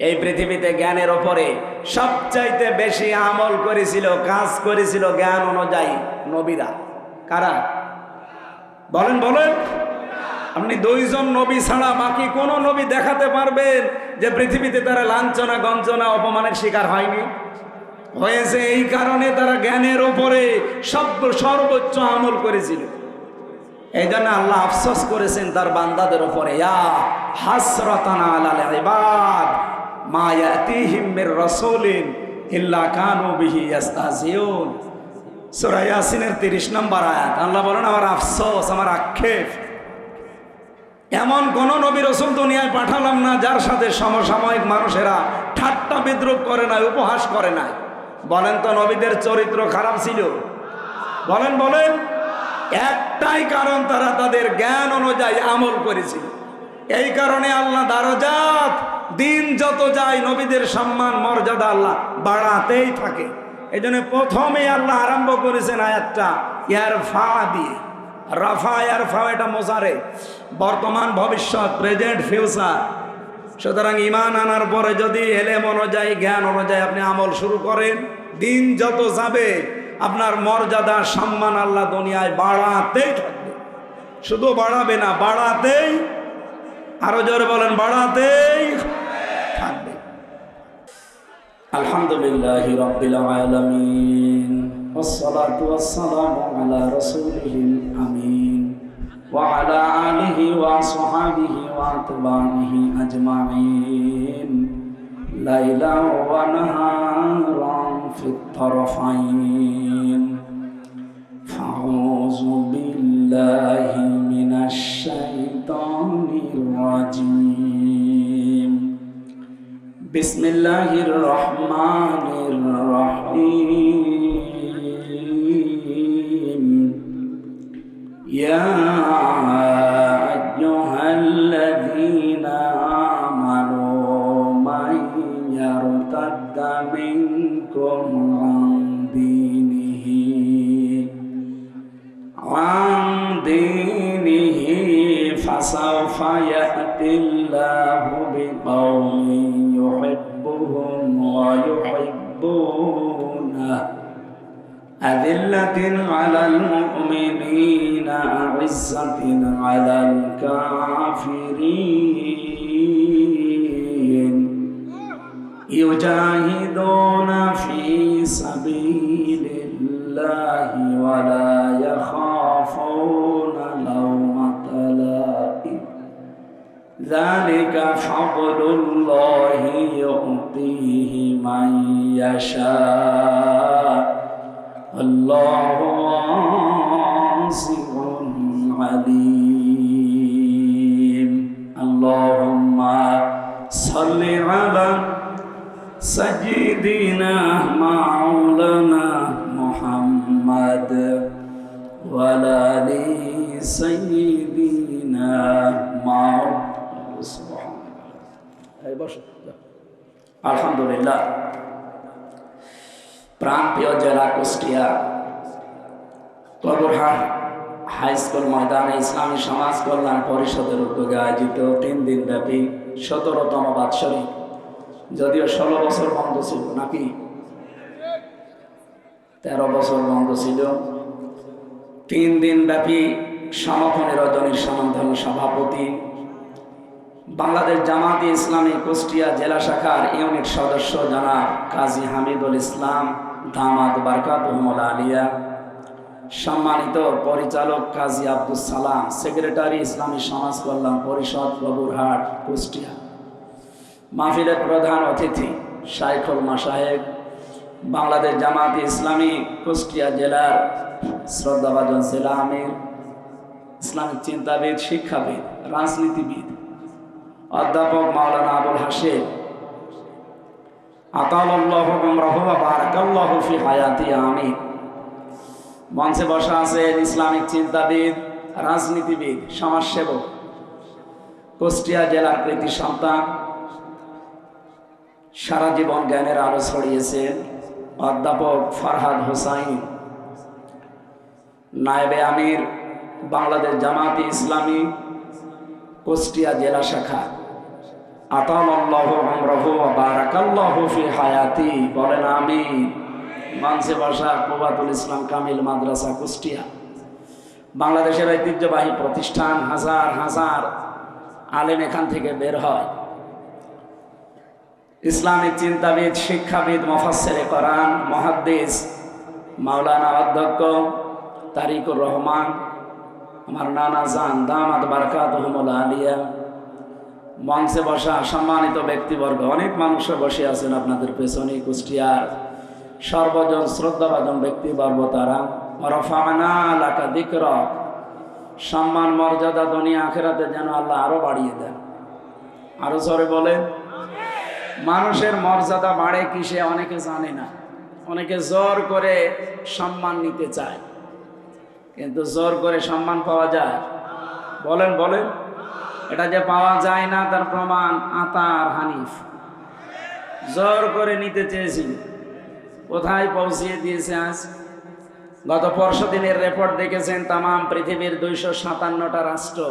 এই পৃথিবীতে জ্ঞানের ওপরে সবচাইতে বেশি আমল করেছিল, কাজ করেছিল জ্ঞান অনুযায়ী নবীরা। কারা? বলেন বলেন। আপনি দুইজন নবী ছাড়া বাকি কোন নবী দেখাতে পারবেন যে পৃথিবীতে তারা লাঞ্ছনা, গঞ্জনা, অপমানের শিকার হয়নি? হয়েছে এই কারণে তারা জ্ঞানের ওপরে সব সর্বোচ্চ আমল করেছিল। এই জন্য আল্লাহ আফসোস করেছেন তার বান্দাদের ওপরে হাসরাতানা আলাল মা ইয়াতিহিম মির রাসূলিন ইল্লা কানু বিহি ইস্তাহজিউন সূরা ইয়াসিনের 30 নম্বর আয়াত। আফসোস, আমার আক্ষেপ। এমন কোন নবী রসুল দুনিয়ায় পাঠালাম না, যার সাথে সমসাময়িক মানুষেরা ঠাট্টা বিদ্রুপ করে নাই, উপহাস করে নাই। বলেন তো, নবীদের চরিত্র খারাপ ছিল? বলেন বলেন। একটাই কারণ তারা তাদের জ্ঞান অনুযায়ী আমল করেছিল। এই কারণে আল্লাহ দারজাত দিন যত যায় নবীদের সম্মান, মর্যাদা আল্লাহ বাড়াতেই থাকে। এই জন্য প্রথমে আল্লাহ আরম্ভ করেছেন আয়াতটা ইয়ার ফা দিয়ে। রাফা ইয়ার ফা এটা মোজারে। বর্তমান ভবিষ্যৎ, প্রেজেন্ট, ফিউচার। সুতরাং ইমান আনার পরে যদি এলেম অনুযায়ী, জ্ঞান অনুযায়ী আপনি আমল শুরু করেন, দিন যত যাবে, আপনার মর্যাদা, সম্মান আল্লাহ দুনিয়ায় বাড়াতেই থাকবে। শুধু বাড়াবে না, বাড়াতেই, আরও জোরে বলেন, বাড়াতেই الحمد لله رب العالمين والصلاة والسلام على رسوله الأمين وعلى آله وصحابه وأتباعه أجمعين ليلا ونهارا في الطرفين بسم الله الرحمن الرحيم يا أيها الذين آمنوا من يرتد منكم عن دينه عن دينه فسوف يأتي الله بقوم أذلة على المؤمنين أعزة على الكافرين. يجاهدون في سبيل الله ولا يخافون لومة لائم. ذلك فضل الله يؤتيه من يشاء. الله واسع عليم اللهم صل على سيدنا مولانا محمد وعلى آل سيدنا مولانا سبحان الله. প্রান্তীয় জেলা কুষ্টিয়া। কবরহাট হাই স্কুল ময়দানে ইসলামী সমাজ কল্যাণ পরিষদের উদ্যোগে আয়োজিত তিন দিন ব্যাপী সতেরোতম বাৎসরিক, যদিও ষোলো বছর বন্ধ ছিল নাকি? তেরো বছর বন্ধ ছিল। তিন দিন ব্যাপী সমাপনী রজনীর সমাধান সভাপতি বাংলাদেশ জামাতি ইসলামী কুষ্টিয়া জেলা শাখার ইউনিট সদস্য জনাব কাজী হামিদুল ইসলাম দামাদ বারকাত আলিয়া। সম্মানিত পরিচালক কাজী আব্দুল সালাম, সেক্রেটারি ইসলামী সমাজ কল্যাণ পরিষদ প্রভুরহাট কুষ্টিয়া। মাহফিলের প্রধান অতিথি শাইখুল মাসাহেব বাংলাদেশ জামাত ইসলামী, কুষ্টিয়া জেলার শ্রদ্ধাভাজন জেলা আমির, ইসলামিক চিন্তাবিদ, শিক্ষাবিদ, রাজনীতিবিদ, অধ্যাপক মাওলানা আবুল হাসিব আতাল্লাহ বারাকাল্লাহ ফি হায়াতি মঞ্চে বসা আছেন ইসলামিক চিন্তাবিদ, রাজনীতিবিদ, সমাজসেবক, কুষ্টিয়া জেলার প্রীতি সন্তান। সারা জীবন জ্ঞানের আলো ছড়িয়েছেন অধ্যাপক ফরহাদ হোসাইন। নায়েবে আমির, বাংলাদেশ জামাতি ইসলামী, কুষ্টিয়া জেলা শাখা। হায়াতি। বলেন আমিন। মানসে কোবাতুল ইসলাম কামিল মাদ্রাসা কুষ্টিয়া। বাংলাদেশের ঐতিহ্যবাহী প্রতিষ্ঠান হাজার হাজার আলেম এখান থেকে বের হয়। ইসলামিক চিন্তাবিদ, শিক্ষাবিদ মফাসেরে করান মহাদ্দিস, মাওলানা অধ্যক্ষ তারিকুর রহমান, আমার নানা জান দাম দামাদ বারকাত আলিয়া। মঞ্চে বসা সম্মানিত ব্যক্তিবর্গ, অনেক মানুষ বসে আছেন আপনাদের পেছনে, কুষ্টিয়ার সর্বজন শ্রদ্ধাভাজন ব্যক্তিবর্গ তারা। রফানা সম্মান, মর্যাদা দুনিয়া আখেরাতে যেন আল্লাহ আরও বাড়িয়ে দেন। আরও জোরে বলে মানুষের মর্যাদা বাড়ে কিসে অনেকে জানে না। অনেকে জোর করে সম্মান নিতে চায়, কিন্তু জোর করে সম্মান পাওয়া যায়। বলেন বলেন। এটা যে পাওয়া যায় না তার প্রমাণ আতার হানিফ। জোর করে নিতে চেয়েছি। কোথায় পৌঁছিয়ে দিয়েছে আজ? গত পরশু দিনের রেপোর্ট দেখেছেন তাম পৃথিবীর দুইশো সাতান্নটা রাষ্ট্র।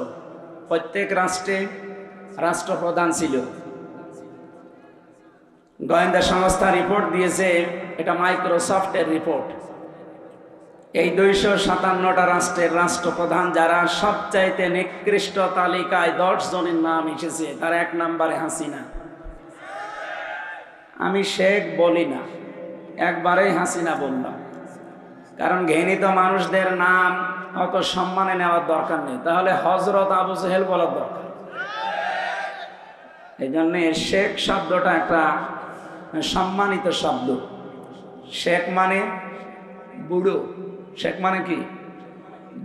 প্রত্যেক রাষ্ট্রে রাষ্ট্রপ্রধান ছিল। গোয়েন্দা সংস্থা রিপোর্ট দিয়েছে, এটা মাইক্রোসফটের রিপোর্ট এই দুইশো সাতান্নটা রাষ্ট্রের রাষ্ট্রপ্রধান যারা সবচাইতে নিকৃষ্ট তালিকায় দশ জনের নাম এসেছে, তার এক নম্বরে হাসিনা। আমি শেখ বলি না, একবারেই হাসিনা বললাম। কারণ ঘৃণিত মানুষদের নাম অত সম্মানে নেওয়ার দরকার নেই। তাহলে হজরত আবু সেহেল বলার দরকার। এই জন্যে শেখ শব্দটা একটা সম্মানিত শব্দ। শেখ মানে বুড়ো। শেখ মানে কি?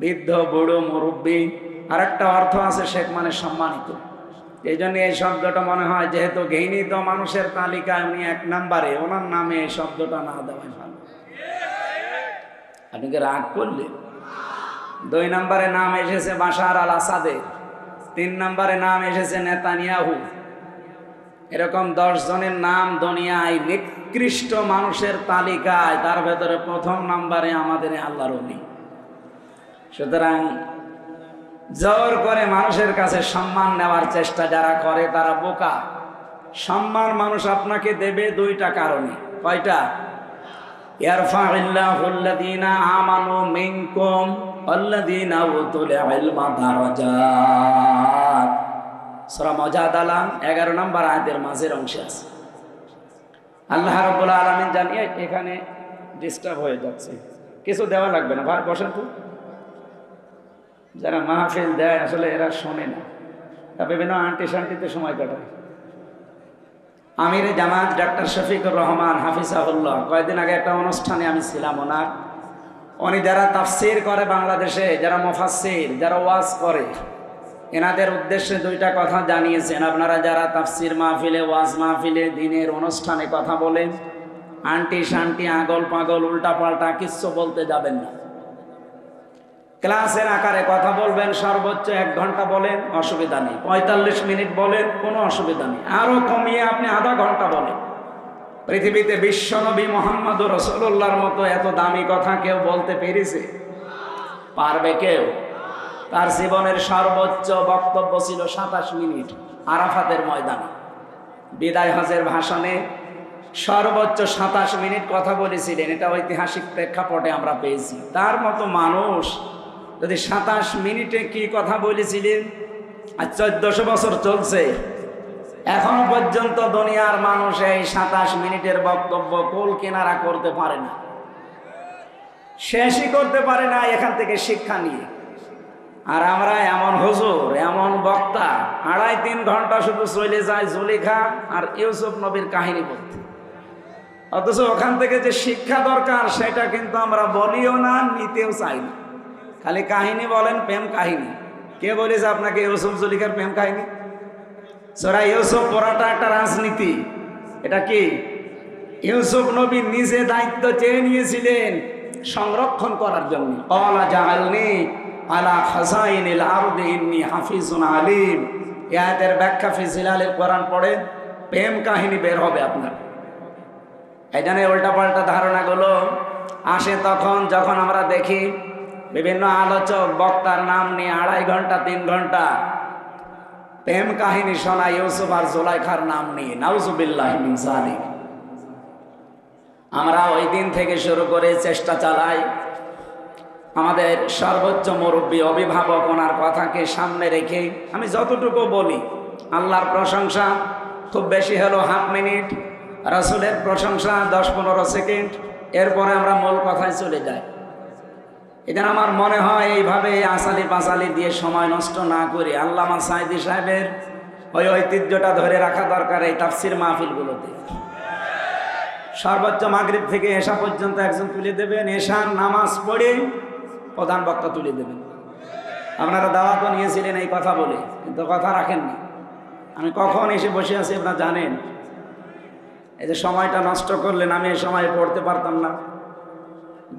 বৃদ্ধ, বুড়ো, মুরব্বী। আর একটা অর্থ আছে শেখ মানে সম্মানিত। এই জন্য এই শব্দটা মনে হয় যেহেতু ঘৃণিত মানুষের তালিকায় উনি এক নাম্বারে, ওনার নামে এই শব্দটা না দেওয়াই ভালো। আপনি কি রাগ করলেন? দুই নম্বরে নাম এসেছে বাশার আল আসাদের তিন নম্বরে নাম এসেছে নেতানিয়াহু। এরকম দশ জনের নাম দুনিয়ায় নিকৃষ্ট মানুষের তালিকায়, তার ভেতরে প্রথম নাম্বারে আমাদের আল্লাহর অলি সুতরাং জোর করে মানুষের কাছে সম্মান নেওয়ার চেষ্টা যারা করে, তারা বোকা। সম্মান মানুষ আপনাকে দেবে দুইটা কারণে। কয়টা? আমানু মিনকুম সূরা মুজাদালা 11 নম্বর আয়াতের মাঝের অংশে আছে। আল্লাহ রাব্বুল আলামিন জানিয়ে এখানে ডিস্টার্ব হয়ে যাচ্ছে। কিছু দেওয়া লাগবে না। ভাই, বসেন তো। যারা মাহফিল দেয়, আসলে এরা শোনে না। তা বিভিন্ন আন্টি শান্তিতে সময় কাটায়। আমির জামাত ডাক্তার শফিকুর রহমান হাফিজাহুল্লাহ, কয়েকদিন আগে একটা অনুষ্ঠানে আমি ছিলাম ওনার। উনি যারা তাফসির করে বাংলাদেশে, যারা মফাসির যারা ওয়াজ করে এনাদের উদ্দেশ্যে দুইটা কথা জানিয়েছেন। আপনারা যারা তাফসির মাহফিলে, ওয়াজ মাহফিলে, দিনের অনুষ্ঠানে কথা বলেন আন্টি শান্টি আগল পাগল উল্টা পাল্টা কিচ্ছু বলতে যাবেন না। ক্লাসের আকারে কথা বলবেন, সর্বোচ্চ এক ঘণ্টা বলেন, অসুবিধা নেই। পঁয়তাল্লিশ মিনিট বলেন, কোনো অসুবিধা নেই। আরও কমিয়ে আপনি আধা ঘণ্টা বলেন। পৃথিবীতে বিশ্বনবী মোহাম্মদ রসল্লার মতো এত দামি কথা কেউ বলতে পেরেছে? পারবে কেউ? তার জীবনের সর্বোচ্চ বক্তব্য ছিল সাতাশ মিনিট আরাফাতের ময়দানে। বিদায় হজের ভাষণে সর্বোচ্চ সাতাশ মিনিট কথা বলেছিলেন, এটা ঐতিহাসিক প্রেক্ষাপটে আমরা পেয়েছি। তার মতো মানুষ যদি সাতাশ মিনিটে কি কথা বলেছিলেন, আর চোদ্দশো বছর চলছে, এখনও পর্যন্ত দুনিয়ার মানুষ এই সাতাশ মিনিটের বক্তব্য কোল কেনারা করতে পারে না। শেষই করতে পারে না এখান থেকে শিক্ষা নিয়ে। আর আমরা এমন হুজুর, এমন বক্তা, আড়াই তিন ঘণ্টা শুধু চলে যায় জলিখা আর ইউসুফ নবীর কাহিনী বলতে। অথচ ওখান থেকে যে শিক্ষা দরকার, সেটা কিন্তু আমরা বলিও না, নিতেও চাই না। খালি কাহিনী বলেন, প্রেম কাহিনী। কে বলেছে আপনাকে ইউসুফ জলিখার প্রেম কাহিনী? সোরা ইউসুফ পড়াটা একটা রাজনীতি। এটা কি? ইউসুফ নবী নিজে দায়িত্ব চেয়ে নিয়েছিলেন সংরক্ষণ করার জন্য। অলা জাহালনি আলা খাজাইনিল আরদি ইন্নি হাফিজুন আলিম। আয়াতের ব্যাখ্যা ফিজিলালের কোরআন পড়ে, প্রেম কাহিনী বের হবে আপনার। এই জন্য উল্টাপাল্টা ধারণাগুলো আসে তখন যখন আমরা দেখি বিভিন্ন আলোচক বক্তার নাম নিয়ে আড়াই ঘণ্টা, তিন ঘণ্টা প্রেম কাহিনী শোনা ইউসুফ আর জোলাইখার নাম নিয়ে, নাউজুবিল্লাহ আমরা ওই দিন থেকে শুরু করে চেষ্টা চালাই আমাদের সর্বোচ্চ মুরব্বী অভিভাবক ওনার কথাকে সামনে রেখে আমি যতটুকু বলি, আল্লাহর প্রশংসা, খুব বেশি হলো হাফ মিনিট, রাসুলের প্রশংসা দশ পনেরো সেকেন্ড, এরপরে আমরা মূল কথায় চলে যাই। এখানে আমার মনে হয় এইভাবে আসালি পাঁচালি দিয়ে সময় নষ্ট না করে আল্লামা সাইদি সাহেবের ওই ঐতিহ্যটা ধরে রাখা দরকার এই তাফসির মাহফিলগুলোতে। সর্বোচ্চ মাগরিব থেকে এসা পর্যন্ত একজন তুলে দেবেন, এশার নামাজ পড়ে প্রধান বক্তা তুলে দেবেন। আপনারা দাওয়াতও নিয়েছিলেন এই কথা বলে, কিন্তু কথা রাখেননি। আমি কখন এসে বসে আছি আপনারা জানেন? এই যে সময়টা নষ্ট করলেন, আমি এই সময় পড়তে পারতাম না।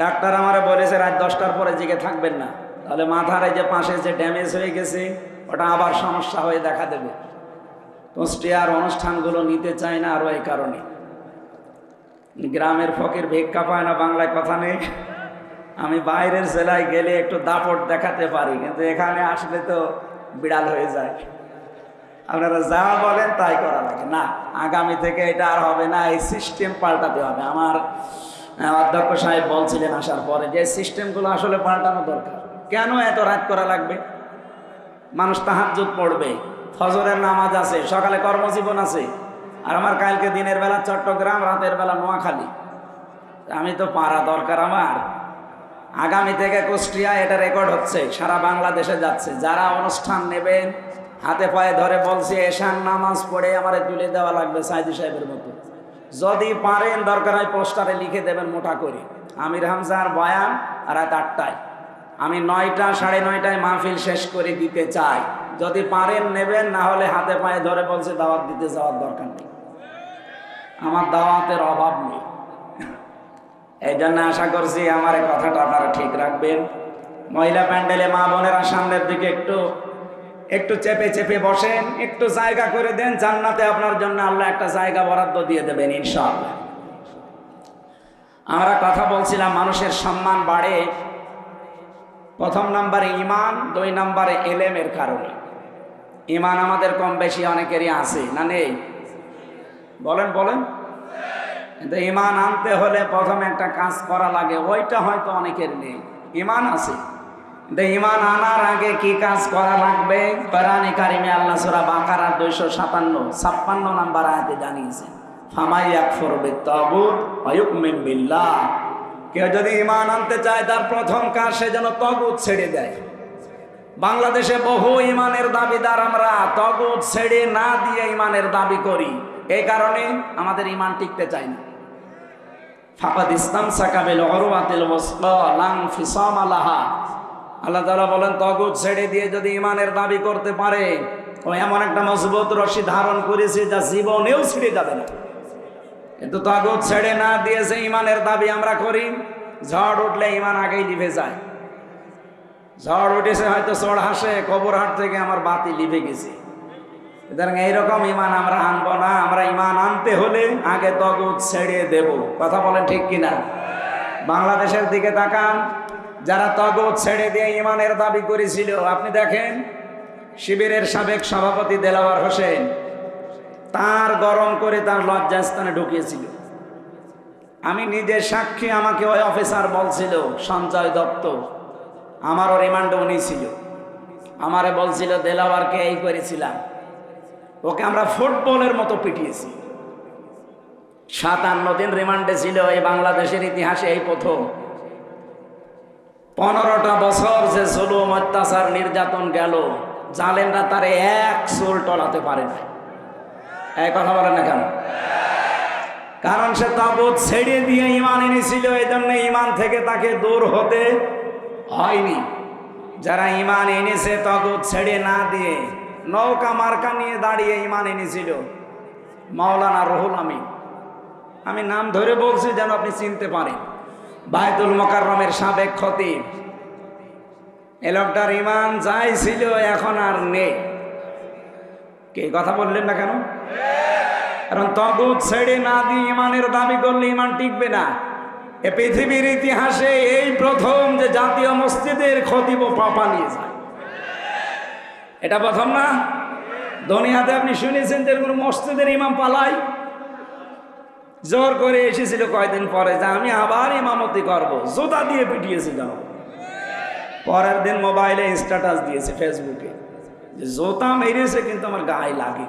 ডাক্তার আমারে বলেছে, রাত দশটার পরে জেগে থাকবেন না। তাহলে মাথার এই যে পাশে যে ড্যামেজ হয়ে গেছে, ওটা আবার সমস্যা হয়ে দেখা দেবে। কুষ্টিয়ার অনুষ্ঠানগুলো নিতে চায় না আরও এই কারণে। গ্রামের ফকের ভিক্ষা পায় না, বাংলায় কথা নেই। আমি বাইরের জেলায় গেলে একটু দাপট দেখাতে পারি, কিন্তু এখানে আসলে তো বিড়াল হয়ে যায়। আপনারা যা বলেন তাই করা লাগে। না, আগামী থেকে এটা আর হবে না, এই সিস্টেম পাল্টাতে হবে। আমার অধ্যক্ষ সাহেব বলছিলেন আসার পরে যে সিস্টেমগুলো আসলে পাল্টানো দরকার। কেন এত রাত করা লাগবে? মানুষ তাহাজ্জুদ পড়বে, ফজরের নামাজ আছে, সকালে কর্মজীবন আছে, আর আমার কালকে দিনের বেলা চট্টগ্রাম, রাতের বেলা নোয়াখালী। আমি তো পারা দরকার আমার। আগামী থেকে কুষ্টিয়া এটা রেকর্ড হচ্ছে, সারা বাংলাদেশে যাচ্ছে। যারা অনুষ্ঠান নেবেন, হাতে পায়ে ধরে বলছে এশান নামাজ পড়ে আমারে তুলে দেওয়া লাগবে সাইদি সাহেবের মতো। যদি পারেন, দরকার হয় পোস্টারে লিখে দেবেন মোটা করে। আমির হামজার বয়ান রাত আটটায়। আমি নয়টা, সাড়ে নয়টায় মাহফিল শেষ করে দিতে চাই। যদি পারেন, নেবেন, না হলে হাতে পায়ে ধরে বলছে, দাওয়াত দিতে যাওয়ার দরকার নেই। আমার দাওয়াতের অভাব নেই। এই জন্য আশা করছি আমার কথাটা আপনারা ঠিক রাখবেন। মহিলা প্যান্ডেলে মা বোনেরা সামনের দিকে একটু একটু চেপে চেপে বসেন, একটু জায়গা করে দেন, জান্নাতে আপনার জন্য আল্লাহ একটা জায়গা বরাদ্দ দিয়ে দেবেন ইনশাআল্লাহ। আমরা কথা বলছিলাম, মানুষের সম্মান বাড়ে প্রথম নাম্বারে ইমান, দুই নাম্বারে এলেমের কারণে। ইমান আমাদের কম বেশি অনেকেরই আছে, না নেই? বলেন বলেন। কিন্তু ইমান আনতে হলে প্রথমে একটা কাজ করা লাগে, ওইটা হয়তো অনেকের নেই। ইমান আছে। কিন্তু ইমান আনার আগে কি কাজ করা লাগবে? কোরআনে কারিমে আল্লাহ সূরা বাকারা দুইশো সাতান্ন, ছাপ্পান্ন নাম্বার আয়াতে জানিয়েছে, ফামাই আকফর বিত্তাগুত ওয়ায়ুমিন বিল্লাহ। কেউ যদি ইমান আনতে চায়, তার প্রথম কাজ সে যেন তগুত ছেড়ে দেয়। বাংলাদেশে বহু ইমানের দাবিদার আমরা তগুত ছেড়ে না দিয়ে ইমানের দাবি করি। এই কারণে আমাদের ইমান টিকতে চায় না। ফাকাদ ইসলাম সাকাবিল ওয়াসলা লাং ফিসাম আলাহা আল্লাহ তাআলা বলেন, তগুত ছেড়ে দিয়ে যদি ইমানের দাবি করতে পারে, ও এমন একটা মজবুত রশি ধারণ করেছে যা জীবনেও ছিঁড়ে যাবে না। কিন্তু তগুত ছেড়ে না দিয়েছে ইমানের দাবি আমরা করি, ঝড় উঠলে ইমান আগেই লিভে যায়। ঝড় উঠেছে, হয়তো চড় হাসে, কবর হাট থেকে আমার বাতি লিভে গেছে। সুতরাং এইরকম ইমান আমরা আনব না, আমরা ইমান আনতে হলে আগে তগুত ছেড়ে দেব। কথা বলেন ঠিক কিনা? বাংলাদেশের দিকে তাকান, যারা তগুত ছেড়ে দিয়ে ইমানের দাবি করেছিল, আপনি দেখেন, শিবিরের সাবেক সভাপতি দেলাওয়ার হোসেন তার গরম করে তার লজ্জাস্থানে ঢুকিয়েছিল। আমি নিজের সাক্ষী আমাকে ওই অফিসার বলছিল, সঞ্জয় দত্ত, আমারও রিমান্ডে উনি ছিল। আমারে বলছিল, দেলাওয়ারকে এই করেছিলাম। ওকে আমরা ফুটবলের মতো পিটিয়েছি। সাতান্ন দিন রিমান্ডে ছিল এই বাংলাদেশের ইতিহাসে এই প্রথম। পনেরোটা বছর যে জুলুম, অত্যাচার, নির্যাতন গেল জালেনরা তারে এক চুল টলাতে পারে না এই কথা বলেন না কেন? কারণ সে তাবুত ছেড়ে দিয়ে ইমান এনেছিল এই জন্য ইমান থেকে তাকে দূর হতে হয়নি। যারা ইমান এনেছে তগুত ছেড়ে না দিয়ে নৌকা মার্কা নিয়ে দাঁড়িয়ে ইমান এনেছিল। মাওলানা রহুল আমিন। আমি নাম ধরে বলছি যেন আপনি চিনতে পারেন। বায়তুল মোকাররমের সাবেক খতিব। এ লোকটার ইমান যাই ছিল, এখন আর নেই। কে কথা বললেন না কেন? কারণ তগুত ছেড়ে না দিয়ে ইমানের দাবি করলে ইমান টিকবে না। এ পৃথিবীর ইতিহাসে এই প্রথম যে জাতীয় মসজিদের খতিব পাপা নিয়ে যায়। এটা প্রথম না? দুনিয়াতে আপনি শুনেছেন যে কোনো মসজিদের ইমাম পালাই? জোর করে এসেছিল কয়দিন পরে, যে আমি আবার ইমামতি করব। জোতা দিয়ে পিটিয়েছে যেন। পরের দিন মোবাইলে স্ট্যাটাস দিয়েছে ফেসবুকে যে জোতা মেরেছে কিন্তু আমার গায়ে লাগে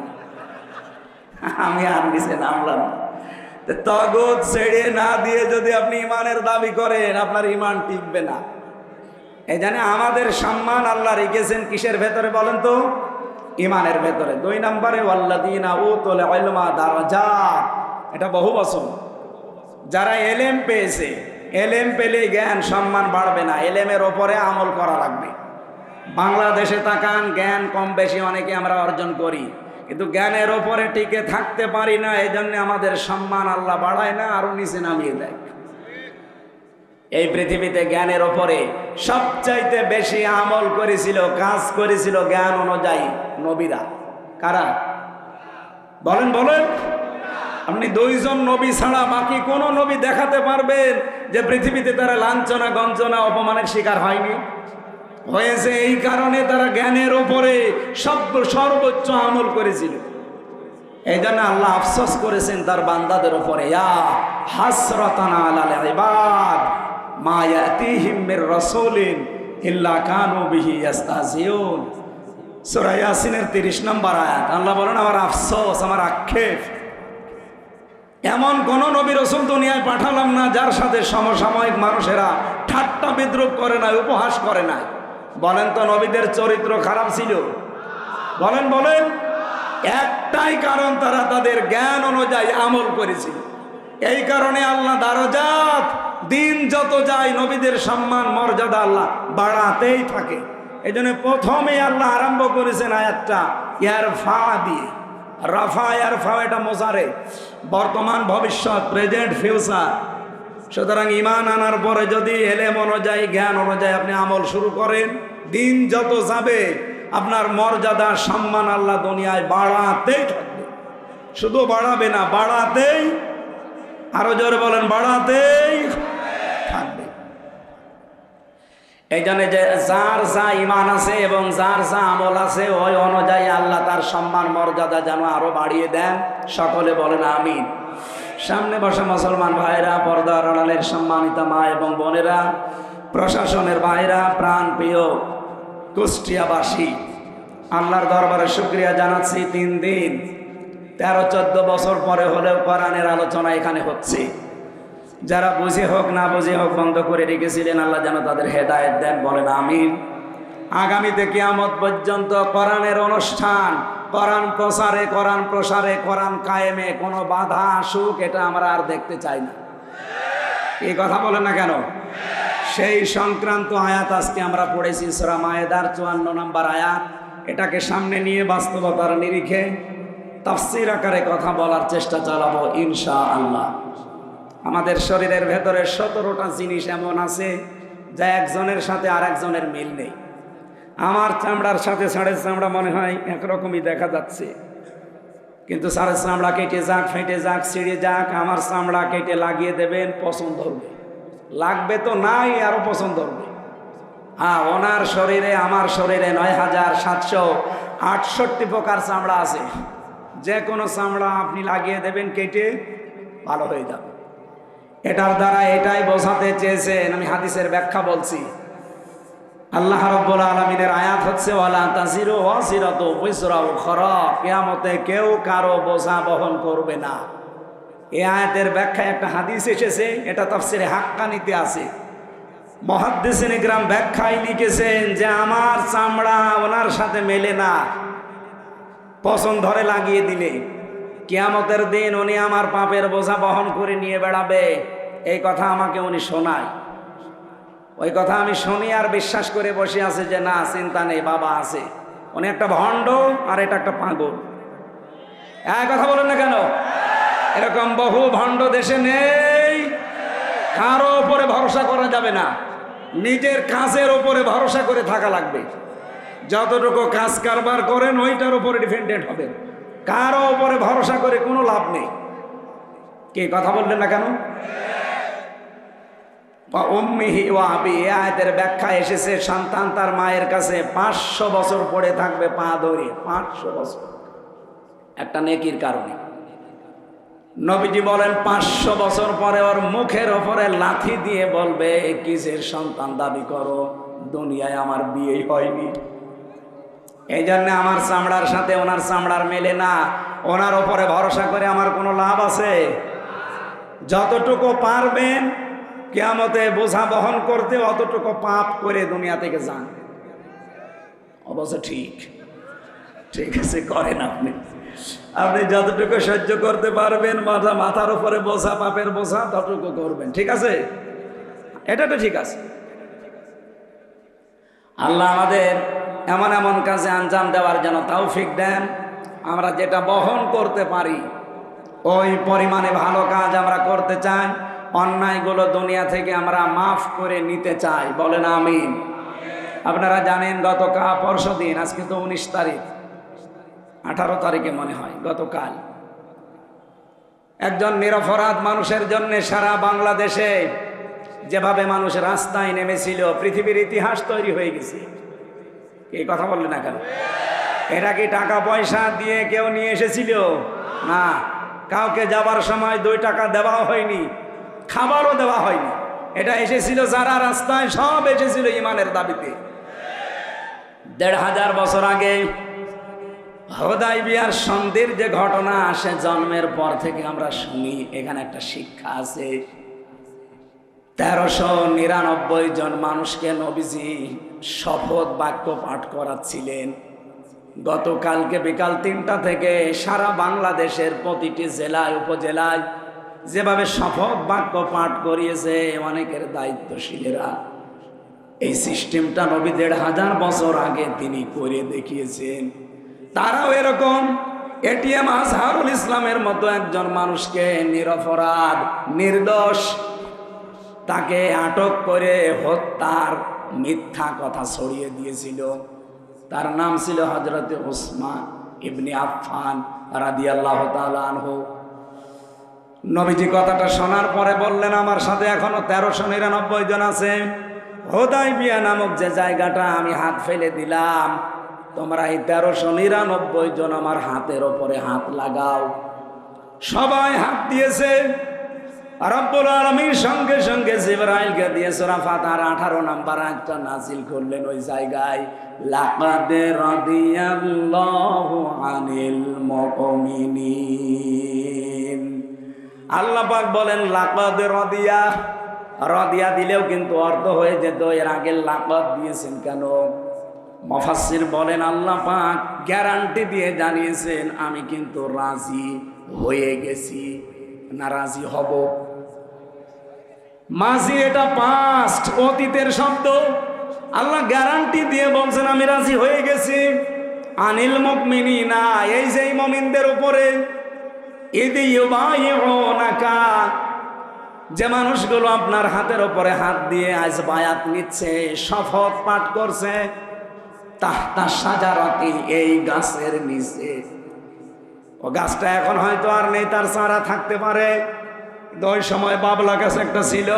আমি আর নিচে নামলাম না। তো তগদ ছেড়ে না দিয়ে যদি আপনি ইমানের দাবি করেন, আপনার ইমান টিকবে না। এই জানে আমাদের সম্মান আল্লাহ রেখেছেন কিসের ভেতরে বলেন তো? ইমানের ভেতরে। দুই নম্বরে ওয়াল্লাদিনা ও এটা বহু বছর। যারা এলেম পেয়েছে, এলেম পেলে জ্ঞান সম্মান বাড়বে না। এলেমের ওপরে আমল করা লাগবে। বাংলাদেশে তাকান, জ্ঞান কম বেশি অনেকে আমরা অর্জন করি। কিন্তু জ্ঞানের ওপরে টিকে থাকতে পারি না এই আমাদের সম্মান আল্লাহ বাড়ায় না আরও নিচে নামিয়ে দেয়। এই পৃথিবীতে জ্ঞানের ওপরে সবচাইতে বেশি আমল করেছিল, কাজ করেছিল জ্ঞান অনুযায়ী নবীরা। কারা? বলেন বলেন। আপনি দুইজন নবী ছাড়া বাকি কোন নবী দেখাতে পারবেন যে পৃথিবীতে তারা লাঞ্ছনা গঞ্চনা অপমানের শিকার হয়নি? হয়েছে এই কারণে তারা জ্ঞানের ওপরে সব সর্বোচ্চ আমল করেছিল। এই জন্য আল্লাহ আফসোস করেছেন তার বান্দাদের ওপরে হাসরাতানা আলাল মা ইয়াতিহিম মির রাসূলিন ইল্লা কানু বিহি ইস্তাজিউন সূরা ইয়াসিনের 30 নম্বর আল্লাহ বলেন, আমার আফসোস, আমার আক্ষেপ। এমন কোন নবী রসুল দুনিয়ায় পাঠালাম না, যার সাথে সমসাময়িক মানুষেরা ঠাট্টা বিদ্রুপ করে নাই, উপহাস করে নাই। বলেন তো, নবীদের চরিত্র খারাপ ছিল? বলেন বলেন। একটাই কারণ তারা তাদের জ্ঞান অনুযায়ী আমল করেছিল। এই কারণে আল্লাহ দারজাত দিন যত যায় নবীদের সম্মান, মর্যাদা আল্লাহ বাড়াতেই থাকে। এই জন্য প্রথমে আল্লাহ আরম্ভ করেছেন আয়াতটা ইয়ার ফা দিয়ে রাফা ইয়ার ফা এটা মোজারে। বর্তমান, ভবিষ্যৎ, প্রেজেন্ট, ফিউচার। সুতরাং ইমান আনার পরে যদি এলেম অনুযায়ী, জ্ঞান অনুযায়ী আপনি আমল শুরু করেন, দিন যত যাবে, আপনার মর্যাদা, সম্মান আল্লাহ দুনিয়ায় বাড়াতেই থাকবে। শুধু বাড়াবে না, বাড়াতেই আরও জোরে বলেন বাড়াতেই এই জন্য যে যার যা ইমান আছে এবং যার যা আমল আছে, ওই অনুযায়ী আল্লাহ তার সম্মান, মর্যাদা যেন আরও বাড়িয়ে দেন। সকলে বলেন আমিন। সামনে বসা মুসলমান ভাইরা, পর্দার আড়ালের সম্মানিতা মা এবং বোনেরা, প্রশাসনের ভাইরা, প্রাণ প্রিয় কুষ্টিয়াবাসী, আল্লাহর দরবারে শুক্রিয়া জানাচ্ছি। তিন দিন তেরো, চোদ্দ বছর পরে হলেও কোরআনের আলোচনা এখানে হচ্ছে। যারা বুঝে হোক, না বুঝে হোক, বন্ধ করে রেখেছিলেন, আল্লাহ যেন তাদের হেদায়ত দেন, বলেন আমিন। আগামীতে কিয়ামত পর্যন্ত কোরআনের অনুষ্ঠান, কোরআন প্রসারে কোরআন প্রসারে, কোরআন কায়েমে কোনো বাধা আসুক এটা আমরা আর দেখতে চাই না। এই কথা বলেন না কেন? সেই সংক্রান্ত আয়াত আজকে আমরা পড়েছি, সূরা মায়েদার চুয়ান্ন নম্বর আয়াত। এটাকে সামনে নিয়ে বাস্তবতার নিরিখে তাফসির আকারে কথা বলার চেষ্টা চালাবো ইনশা আল্লাহ আমাদের শরীরের ভেতরে সতেরোটা জিনিস এমন আছে যা একজনের সাথে আর একজনের মিল নেই। আমার চামড়ার সাথে সাড়ের চামড়া মনে হয় একরকমই দেখা যাচ্ছে। কিন্তু সাড়ের চামড়া কেটে যাক, ফেটে যাক, ছিঁড়ে যাক, আমার চামড়া কেটে লাগিয়ে দেবেন, পছন্দ হবে। লাগবে তো নাই আরও পছন্দ হবে। হ্যাঁ ওনার শরীরে, আমার শরীরে নয় হাজার সাতশো আটষট্টি প্রকার চামড়া আছে। যে কোনো চামড়া আপনি লাগিয়ে দেবেন, কেটে ভালো হয়ে যাবে। এটার দ্বারা এটাই বোঝাতে চেয়েছেন, আমি হাদিসের ব্যাখ্যা বলছি। আল্লাহ রব্বুল আলমিনের আয়াত হচ্ছে, ওয়ালা কেউ কারও বোঝা বহন করবে না। এ আয়াতের ব্যাখ্যায় একটা হাদিস এসেছে, এটা তাফসিরে হাক্কানিতে আছে। মহাদ্দেশিন গ্রাম ব্যাখ্যায় লিখেছেন যে, আমার চামড়া ওনার সাথে মেলে না। পছন্দ ধরে লাগিয়ে দিলে। কিয়ামতের দিন উনি আমার পাপের বোঝা বহন করে নিয়ে বেড়াবে। এই কথা আমাকে উনি শোনায়। ওই কথা আমি শুনি আর বিশ্বাস করে বসে আছে যে, না, চিন্তা নেই, বাবা আছে। উনি একটা ভণ্ড আর এটা একটা পাগল। এক কথা বলেন না কেন? এরকম বহু ভণ্ড দেশে নেই। কারও ওপরে ভরসা করা যাবে না। নিজের কাজের ওপরে ভরসা করে থাকা লাগবে। যতটুকু কাজ কারবার করেন, ওইটার উপরে ডিপেন্ডেন্ট হবেন। কারও ওপরে ভরসা করে কোনো লাভ নেই। কে কথা বললেন না কেন? উম্মিহি ও ব্যাখ্যা এসেছে, সন্তান তার মায়ের কাছে পাঁচশো বছর পড়ে থাকবে পা ধরে, পাঁচশো বছর। একটা নেকির কারণে। নবীজি বলেন, পাঁচশো বছর পরে ওর মুখের ওপরে লাথি দিয়ে বলবে কিসের সন্তান? দাবি করো, দুনিয়ায় আমার বিয়ে হয়নি। এই জন্য আমার চামড়ার সাথে ওনার চামড়ার মেলে না। ওনার ওপরে ভরসা করে আমার কোনো লাভ আছে? যতটুকু পারবেন, কেয়ামতে বোঝা বহন করতে অতটুকু পাপ করে দুনিয়া থেকে যান। অবশ্য ঠিক। ঠিক আছে, করেন আপনি। আপনি যতটুকু সহ্য করতে পারবেন, মাথা, মাথার উপরে বোঝা, পাপের বোঝা, ততটুকু করবেন। ঠিক আছে? এটা তো ঠিক আছে। আল্লাহ আমাদের এমন এমন কাজে আঞ্জাম দেওয়ার জন্য তৌফিক দেন। আমরা যেটা বহন করতে পারি, ওই পরিমাণে ভালো কাজ আমরা করতে চাই। অন্যায়গুলো দুনিয়া থেকে আমরা মাফ করে নিতে চাই। বলেন আমি আপনারা জানেন, গতকাল, পরশু দিন, আজকে তো উনিশ তারিখ, আঠারো তারিখে মনে হয়, গতকাল। একজন নিরপরাধ মানুষের জন্য সারা বাংলাদেশে যেভাবে মানুষ রাস্তায় নেমেছিল, পৃথিবীর ইতিহাস তৈরি হয়ে গেছে। এই কথা বললেন না কেন? এটা কি টাকা পয়সা দিয়ে কেউ নিয়ে এসেছিল? না। কাউকে যাবার সময় দুই টাকা দেওয়া হয়নি, খাবারও দেওয়া হয়নি। এটা এসেছিল যারা রাস্তায়, সব এসেছিল ইমানের দাবিতে। দেড় হাজার বছর আগে হদাই বিয়ার সন্ধির যে ঘটনা আসে জন্মের পর থেকে আমরা শুনি, এখানে একটা শিক্ষা আছে। তেরোশো নিরানব্বই জন মানুষকে নবীজি শপথ বাক্য পাঠ করাচ্ছিলেন। গতকালকে বিকাল তিনটা থেকে সারা বাংলাদেশের প্রতিটি জেলায়, উপজেলায় যেভাবে শপথ বাক্য পাঠ করিয়েছে, অনেকের দায়িত্বশীলেরা। এই সিস্টেমটা নবী দেড় হাজার বছর আগে তিনি করে দেখিয়েছেন। তারাও এরকম। এটিএম আজহারুল ইসলামের মতো একজন মানুষকে নিরপরাধ, নির্দোষ তাকে আটক করে হত্যার মিথ্যা কথা ছড়িয়ে দিয়েছিল। তার নাম ছিল হজরত ওসমান ইবনে আফফান রাদিয়াল্লাহ তাআলাহু নবীজি কথাটা শোনার পরে বললেন, আমার সাথে এখনও তেরোশো নিরানব্বই জন আছে। হোদাই বিয়া নামক যে জায়গাটা আমি হাত ফেলে দিলাম, তোমরা এই তেরোশো নিরানব্বই জন আমার হাতের ওপরে হাত লাগাও। সবাই হাত দিয়েছে। রব্বুল আলমীর সঙ্গে সঙ্গে জিবরাইলকে দিয়ে সুরাফাত আর আঠারো নাম্বার একটা নাজিল করলেন ওই জায়গায়, লাকাদে রাদিয়াল্লাহু আনিল মুমিনিন। আল্লাহ পাক বলেন, লাকাদে রদিয়া। রদিয়া দিলেও কিন্তু অর্থ হয়ে যেত, এর আগে লাকাদ দিয়েছেন কেন? মফাসির বলেন, আল্লাহ পাক গ্যারান্টি দিয়ে জানিয়েছেন, আমি কিন্তু রাজি হয়ে গেছি। না রাজি হব। মাঝি, এটা পাস্ট অতীতের শব্দ। আল্লাহ গ্যারান্টি দিয়ে বলছেন, আমি রাজি হয়ে গেছি। আনিল মুকমিনি না এই যে মমিনদের উপরে। যে মানুষগুলো আপনার হাতের ওপরে হাত দিয়ে আজ বায়াত নিচ্ছে, শপথ পাঠ করছে, তাহতা সাজারতি এই গাছের নিচে। ও গাছটা এখন হয়তো আর নেই, তার চারা থাকতে পারে। কিন্তু ওই সময় বাবলা গাছ একটা ছিল,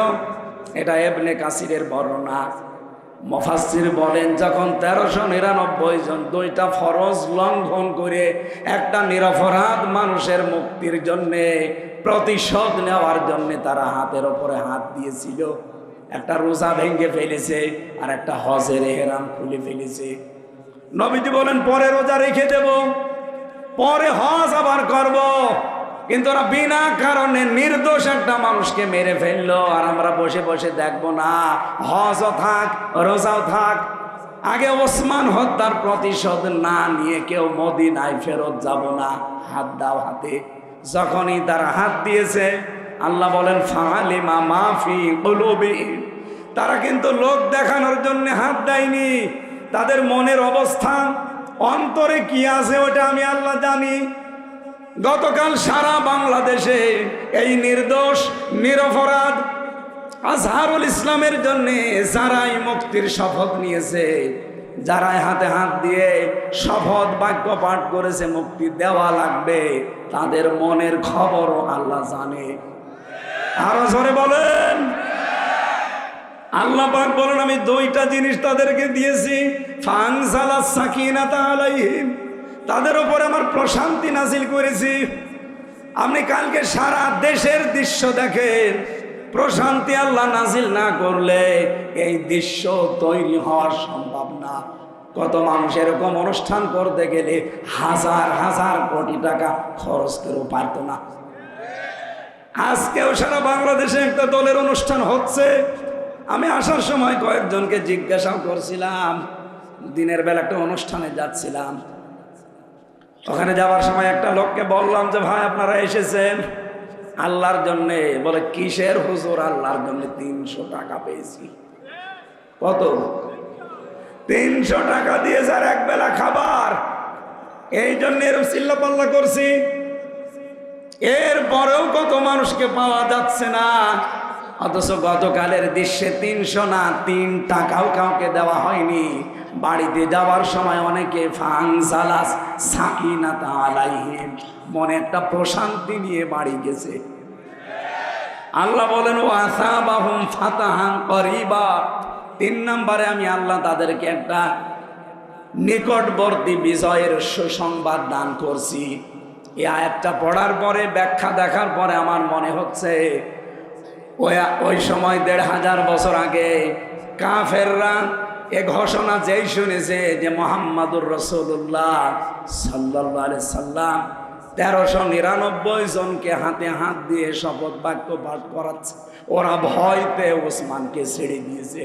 এটা এবনে কাসিরের বর্ণনা। মফাসির বলেন, যখন তেরোশো নিরানব্বই জন দুইটা ফরজ লঙ্ঘন করে একটা নিরপরাধ মানুষের মুক্তির জন্যে প্রতিশোধ নেওয়ার জন্যে তারা হাতের ওপরে হাত দিয়েছিল, একটা রোজা ভেঙে ফেলেছে আর একটা হজের হেরাম খুলে ফেলেছে। নবীজি বলেন, পরে রোজা রেখে দেব। পরে হজ আবার করব। কিন্তু ওরা বিনা কারণে নির্দোষ একটা মানুষকে মেরে ফেলল। আর আমরা বসে বসে দেখব, না, হজও থাক, রোজাও থাক। আগে ওসমান হত্যার প্রতিশোধ না নিয়ে কেউ মদিনায় ফেরত যাব না। হাত দাও হাতে। যখনই তারা হাত দিয়েছে, আল্লাহ বলেন ফাহালিমা মাফি কলবি তারা কিন্তু লোক দেখানোর জন্য হাত দেয়নি। তাদের মনের অবস্থা অন্তরে কি আছে ওটা আমি আল্লাহ জানি। গতকাল সারা বাংলাদেশে এই নির্দোষ, নিরপরাধ আজহারুল ইসলামের জন্যে যারাই মুক্তির শপথ নিয়েছে, যারাই হাতে হাত দিয়ে শপথ বাক্য পাঠ করেছে, মুক্তি দেওয়া লাগবে, তাদের মনের খবরও আল্লাহ জানে। আরও জোরে বলেন। আল্লাহ পাক বলেন, আমি দুইটা জিনিস তাদেরকে দিয়েছি। ফাংসালা সাকিনাতা আলাইহিম। তাদের উপরে আমার প্রশান্তি নাজিল করেছি। আপনি কালকে সারা দেশের দৃশ্য দেখেন। প্রশান্তি আল্লাহ নাজিল না করলে এই দৃশ্য তৈরি হওয়ার সম্ভব না। কত মানুষ এরকম অনুষ্ঠান করতে গেলে হাজার হাজার কোটি টাকা খরচ করেও পারত না। আজকেও সারা বাংলাদেশে একটা দলের অনুষ্ঠান হচ্ছে। আমি আসার সময় কয়েকজনকে জিজ্ঞাসা করছিলাম, দিনের বেলা একটা অনুষ্ঠানে যাচ্ছিলাম। ওখানে যাওয়ার সময় একটা লোককে বললাম যে, ভাই, আপনারা এসেছেন? আল্লাহর জন্যে, বলে, কিসের হুজুর? আল্লাহর জন্য তিনশো টাকা পেয়েছি। কত? তিনশো টাকা দিয়ে স্যার, এক বেলা খাবার। এই জন্য এরকম চিল্লাপাল্লা করছি। এরপরেও কত মানুষকে পাওয়া যাচ্ছে না। অথচ গতকালের দৃশ্যে তিনশো না তিন টাকাও কাউকে দেওয়া হয়নি। বাড়িতে যাওয়ার সময় অনেকে ফাংসালাস সাকিনা আলাইহিম, মনে একটা প্রশান্তি নিয়ে বাড়ি গেছে। আল্লাহ বলেন ও আসা বাহুম ফাতাহান করিবা। তিন নম্বরে আমি আল্লাহ তাদেরকে একটা নিকটবর্তী বিজয়ের সুসংবাদ দান করছি। এই আয়াতটা পড়ার পরে, ব্যাখ্যা দেখার পরে আমার মনে হচ্ছে ওই সময় দেড় হাজার বছর আগে কাফেররা এ ঘোষণা যেই শুনেছে যে মোহাম্মদুর রসুল্লাহ সাল্লাহ সাল্লাম তেরোশো নিরানব্বই জনকে হাতে হাত দিয়ে শপথ বাক্য পাঠ করাচ্ছে। ওরা ভয়তে ওসমানকে ছেড়ে দিয়েছে।